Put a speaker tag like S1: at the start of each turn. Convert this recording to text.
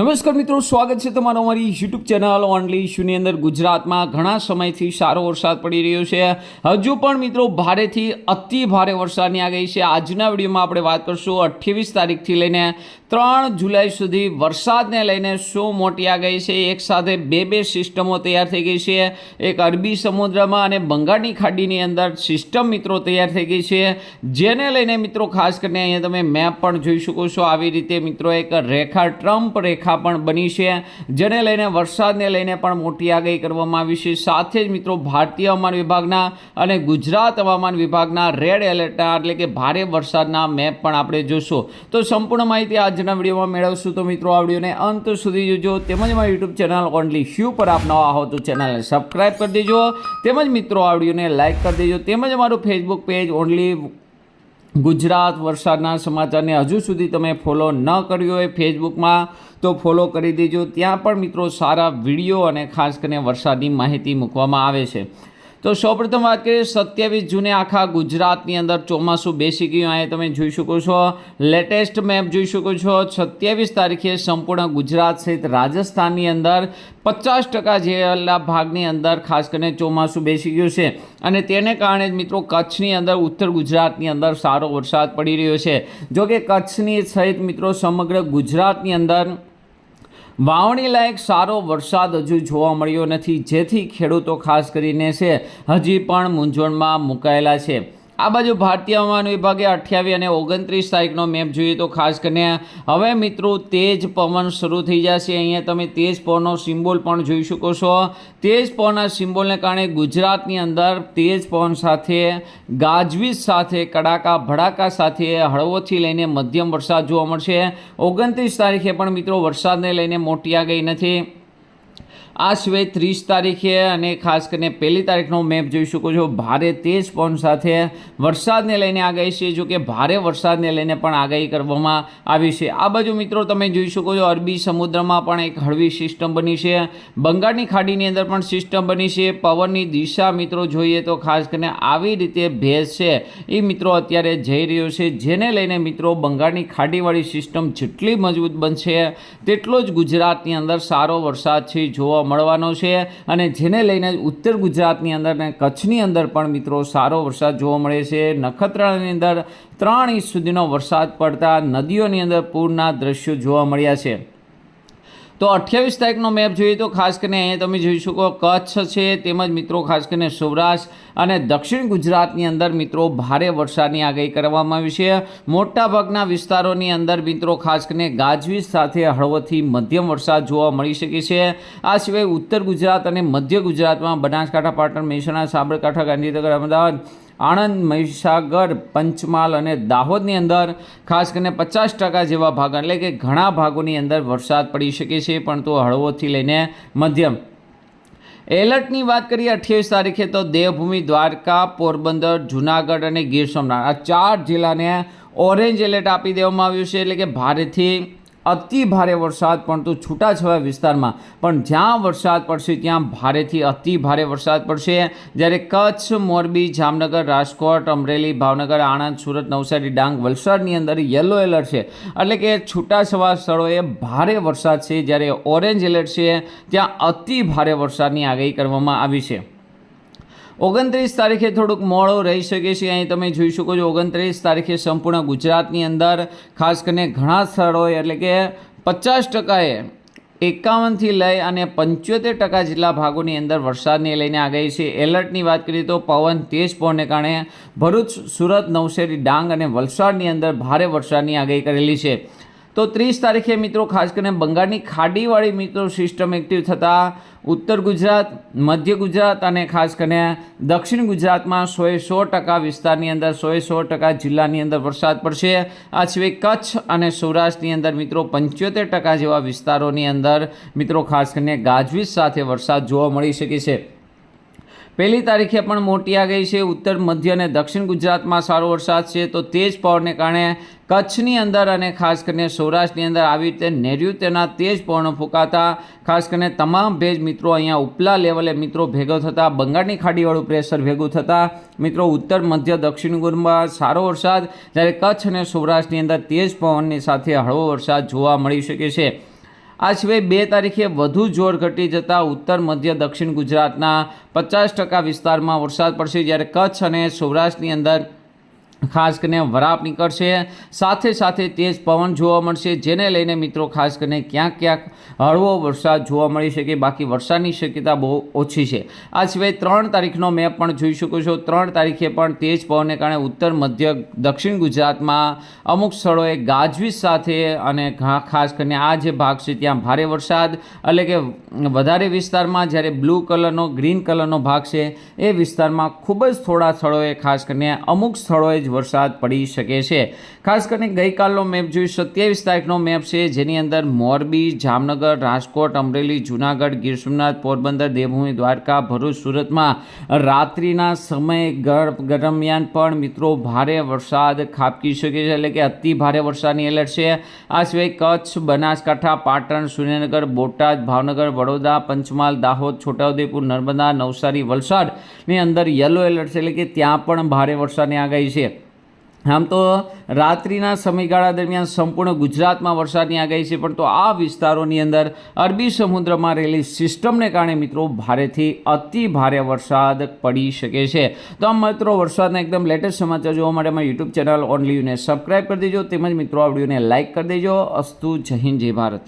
S1: નમસ્કાર મિત્રો, સ્વાગત છે તમારું અમારી યુટ્યુબ ચેનલ ઓનલી ઇશ્યુની અંદર. ગુજરાતમાં ઘણા સમયથી સારો વરસાદ પડી રહ્યો છે. હજુ પણ મિત્રો, ભારેથી અતિ ભારે વરસાદની આગાહી છે. આજના વિડીયોમાં આપણે વાત કરશું અઠ્યાવીસ તારીખથી લઈને ત્રણ જુલાઈ સુધી વરસાદને લઈને શું મોટી આગાહી છે. એક સાથે બે બે સિસ્ટમો તૈયાર થઈ ગઈ છે. એક અરબી સમુદ્રમાં અને બંગાળની ખાડીની અંદર સિસ્ટમ મિત્રો તૈયાર થઈ ગઈ છે. જેને લઈને મિત્રો, ખાસ કરીને અહીંયા તમે મેપ પણ જોઈ શકો છો. આવી રીતે મિત્રો, એક રેખા, ટ્રમ્પ રેખા પણ બની છે. જેને લઈને વરસાદને લઈને પણ મોટી આગાહી કરવામાં આવી છે. સાથે જ મિત્રો, ભારતીય હવામાન વિભાગના અને ગુજરાત હવામાન વિભાગના રેડ એલર્ટના એટલે કે ભારે વરસાદના મેપ પણ આપણે જોશું. તો સંપૂર્ણ માહિતી આજના વિડીયોમાં મેળવશું. તો મિત્રો, આ વિડીયોને અંત સુધી જોજો. તેમજ મારી યુટ્યુબ ચેનલ ઓનલી શ્યુ પર આપ નવા હો તો ચેનલને સબસ્ક્રાઈબ કરી દેજો. તેમજ મિત્રો, આ વિડીયોને લાઇક કરી દેજો. તેમજ અમારું ફેસબુક પેજ ઓનલી ગુજરાત વરસાદના સમાચારને હજુ સુધી તમે ફોલો ન કર્યો હોય ફેસબુકમાં, તો ફોલો કરી દેજો. ત્યાં પણ મિત્રો સારા વીડિયો અને ખાસ કરીને વરસાદની માહિતી મૂકવામાં આવે છે. તો સૌપ્રથમ વાત કરીએ, સત્યાવીસ જૂને આખા ગુજરાતની અંદર ચોમાસું બેસી ગયું. અહીં તમે જોઈ શકો છો, લેટેસ્ટ મેપ જોઈ શકો છો. સત્યાવીસ તારીખે સંપૂર્ણ ગુજરાત સહિત રાજસ્થાનની અંદર પચાસ ટકા જેટલા ભાગની અંદર ખાસ કરીને ચોમાસું બેસી ગયું છે. અને તેને કારણે જ મિત્રો કચ્છની અંદર ઉત્તર ગુજરાતની અંદર સારો વરસાદ પડી રહ્યો છે. જોકે કચ્છની સહિત મિત્રો સમગ્ર ગુજરાતની અંદર વાવણી લાયક સારો વરસાદ હજુ જોવા મળ્યો નથી. જેથી ખેડૂતો ખાસ કરીને છે, હજી પણ મૂંઝવણમાં મુકાયેલા છે. આ બાજુ ભારતીય હવામાન વિભાગે અઠ્યાવીસ અને ઓગણત્રીસ તારીખનો મેપ જોઈએ તો ખાસ કરીને હવે મિત્રો તેજ પવન શરૂ થઈ જશે. અહીંયા તમે તેજ પવનનો સિમ્બોલ પણ જોઈ શકો છો. તેજ પવનના સિમ્બોલને કારણે ગુજરાતની અંદર તેજ પવન સાથે, ગાજવીજ સાથે, કડાકા ભડાકા સાથે, હળવોથી લઈને મધ્યમ વરસાદ જોવા મળશે. ઓગણત્રીસ તારીખે પણ મિત્રો વરસાદને લઈને મોટી આગાહી નથી. આ સિવાય ત્રીસ તારીખે અને ખાસ કરીને પહેલી તારીખનો મેપ જોઈ શકો છો. ભારે તેજ પવન સાથે વરસાદને લઈને આગાહી છે. જો કે ભારે વરસાદને લઈને પણ આગાહી કરવામાં આવી છે. આ બાજુ મિત્રો તમે જોઈ શકો છો, અરબી સમુદ્રમાં પણ એક હળવી સિસ્ટમ બની છે. બંગાળની ખાડીની અંદર પણ સિસ્ટમ બની છે. પવનની દિશા મિત્રો જોઈએ તો ખાસ કરીને આવી રીતે ભેજ છે. એ મિત્રો અત્યારે જઈ રહ્યો છે. જેને લઈને મિત્રો બંગાળની ખાડીવાળી સિસ્ટમ જેટલી મજબૂત બનશે, તેટલો જ ગુજરાતની અંદર સારો વરસાદ છે. જોવા મળવાનો છે અને જેને લઈને ઉત્તર ગુજરાતની અંદર અને કચ્છની અંદર પણ મિત્રો સારો વરસાદ જોવા મળે છે. નખત્રાણાની અંદર ત્રણ ઇંચ સુધીનો વરસાદ પડતા નદીઓની અંદર પૂરના દ્રશ્યો જોવા મળ્યા છે. તો અઠ્યાવીસ તારીખનો મેપ જોઈએ તો ખાસ કરીને અહીંયા તમે જોઈ શકો કચ્છ છે, તેમજ મિત્રો ખાસ કરીને સૌરાષ્ટ્ર અને દક્ષિણ ગુજરાતની અંદર મિત્રો ભારે વરસાદની આગાહી કરવામાં આવી છે. મોટાભાગના વિસ્તારોની અંદર મિત્રો ખાસ કરીને ગાજવીજ સાથે હળવોથી મધ્યમ વરસાદ જોવા મળી શકે છે. આ સિવાય ઉત્તર ગુજરાત અને મધ્ય ગુજરાતમાં બનાસકાંઠા, પાટણ, મહેસાણા, સાબરકાંઠા, ગાંધીનગર, અમદાવાદ આણંદ, મહીસાગર, પંચમહાલ અને દાહોદની અંદર ખાસ કરીને પચાસ ટકા જેવા ભાગ, એટલે કે ઘણા ભાગોની અંદર વરસાદ પડી શકે છે, પણ તો હળવોથી લઈને મધ્યમ. એલર્ટની વાત કરીએ અઠ્યાવીસ તારીખે, તો દેવભૂમિ, દ્વારકા, પોરબંદર, જુનાગઢ અને ગીર સોમનાથ. આ ચાર જિલ્લાને ઓરેન્જ એલર્ટ આપી દેવામાં આવ્યું છે, એટલે કે ભારેથી અતિ ભારે વરસાદ પણ તો છૂટાછવાયા વિસ્તારમાં. પણ જ્યાં વરસાદ પડશે, ત્યાં ભારેથી અતિ ભારે વરસાદ પડશે. જ્યારે કચ્છ, મોરબી, જામનગર, રાજકોટ, અમરેલી, ભાવનગર, આણંદ, સુરત, નવસારી, ડાંગ, વલસાડની અંદર યલો એલર્ટ છે. એટલે કે છૂટાછવાયા સ્થળોએ ભારે વરસાદ છે. જ્યારે ઓરેન્જ એલર્ટ છે, ત્યાં અતિ ભારે વરસાદની આગાહી કરવામાં આવી છે. ઓગણત્રીસ તારીખે થોડુંક મોડો રહી શકે છે. અહીં તમે જોઈ શકો છો ઓગણત્રીસ તારીખે સંપૂર્ણ ગુજરાતની અંદર, ખાસ કરીને ઘણા સ્થળોએ, એટલે કે પચાસ ટકાએ, એકાવનથી લઈ અને પંચોતેર ટકા જેટલા ભાગોની અંદર વરસાદને લઈને આગાહી છે. એલર્ટની વાત કરીએ તો પવન તેજ પવનને કારણે ભરૂચ, સુરત નવશેરી ડાંગ અને વલસાડની અંદર ભારે વરસાદની આગાહી કરેલી છે. તો ત્રીસ તારીખે મિત્રો, ખાસ કરીને બંગાળની ખાડીવાળી મિત્રો સિસ્ટમ એક્ટિવ થતાં ઉત્તર ગુજરાત, મધ્ય ગુજરાત અને ખાસ કરીને દક્ષિણ ગુજરાતમાં સોએ સો ટકા વિસ્તારની અંદર, સોએ સો ટકા જિલ્લાની અંદર વરસાદ પડશે. આ સિવાય કચ્છ અને સૌરાષ્ટ્રની અંદર મિત્રો પંચોતેર ટકા જેવા વિસ્તારોની અંદર મિત્રો ખાસ કરીને ગાજવીજ સાથે વરસાદ જોવા મળી શકે છે. પહેલી તારીખે પણ મોટી આ ગઈ છે. ઉત્તર, મધ્ય અને દક્ષિણ ગુજરાતમાં સારો વરસાદ છે. તો તેજ પવનને કારણે કચ્છની અંદર અને ખાસ કરીને સૌરાષ્ટ્રની અંદર આવી રીતે નૈઋત્યના તેજ પવનો ફૂંકાતા. ખાસ કરીને તમામ ભેજ મિત્રો અહીંયા ઉપલા લેવલે મિત્રો ભેગો થતાં. બંગાળની ખાડીવાળું પ્રેશર ભેગું થતાં. મિત્રો ઉત્તર, મધ્ય, દક્ષિણ ગુજરાતમાં સારો વરસાદ. જ્યારે કચ્છ અને સૌરાષ્ટ્રની અંદર તેજ પવનની સાથે હળવો વરસાદ જોવા મળી શકે છે. આ સિવાય બે તારીખે વધુ જોર ઘટી જતાં ઉત્તર, મધ્ય, દક્ષિણ ગુજરાતના પચાસ ટકા વિસ્તારમાં વરસાદ પડશે જ્યારે કચ્છ અને સૌરાષ્ટ્રની અંદર ખાસ કરીને વરાપ નીકળશે. સાથે સાથે તેજ પવન જોવા મળશે, જેને લઈને મિત્રો ખાસ કરીને ક્યાંક ક્યાંક હળવો વરસાદ જોવા મળી શકે. બાકી વરસાદની શક્યતા બહુ ઓછી છે. આ સિવાય ત્રણ તારીખનો મેપ પણ જોઈ શકો છો. ત્રણ તારીખે પણ તેજ પવનને કારણે ઉત્તર, મધ્ય, દક્ષિણ ગુજરાતમાં અમુક સ્થળોએ ગાજવીજ સાથે અને ખાસ કરીને આ જે ભાગ છે ત્યાં ભારે વરસાદ. એટલે કે વધારે વિસ્તારમાં જ્યારે બ્લુ કલરનો, ગ્રીન કલરનો ભાગ છે, એ વિસ્તારમાં ખૂબ જ થોડા સ્થળોએ ખાસ કરીને અમુક સ્થળોએ વરસાદ પડી શકે છે. ખાસ કરીને ગઈકાલનો મેપ જોઈ સત્યાવીસ તારીખનો મેપ છે, જેની અંદર મોરબી, જામનગર, રાજકોટ, અમરેલી, જુનાગઢ, ગીર સોમનાથ, પોરબંદર, દેવભૂમિ, દ્વારકા, ભરૂચ, સુરતમાં રાત્રિના સમય દરમિયાન પણ મિત્રો ભારે વરસાદ ખાબકી શકે છે, એટલે કે અતિ ભારે વરસાદની એલર્ટ છે. આ સિવાય કચ્છ, બનાસકાંઠા, પાટણ, સુરેન્દ્રનગર, બોટાદ, ભાવનગર, વડોદરા, પંચમહાલ, દાહોદ, છોટાઉદેપુર, નર્મદા, નવસારી, વલસાડની અંદર યલો એલર્ટ છે, એટલે કે ત્યાં પણ ભારે વરસાદની આગાહી છે. આમ તો રાત્રિના સમયગાળા દરમિયાન સંપૂર્ણ ગુજરાતમાં વરસાદની આગાહી છે પણ તો આ વિસ્તારોની અંદર અરબી સમુદ્રમાં રહેલી સિસ્ટમને કારણે મિત્રો ભારેથી અતિ ભારે વરસાદ પડી શકે છે. તો આમ મિત્રો, વરસાદના એકદમ લેટેસ્ટ સમાચાર જોવા માટે અમારી યુટ્યુબ ચેનલ ઓનલીને સબસ્ક્રાઈબ કરી દેજો. તેમજ મિત્રો, આ વિડીયોને લાઇક કરી દેજો. અસ્તુ જય હિન્દ, જય ભારત.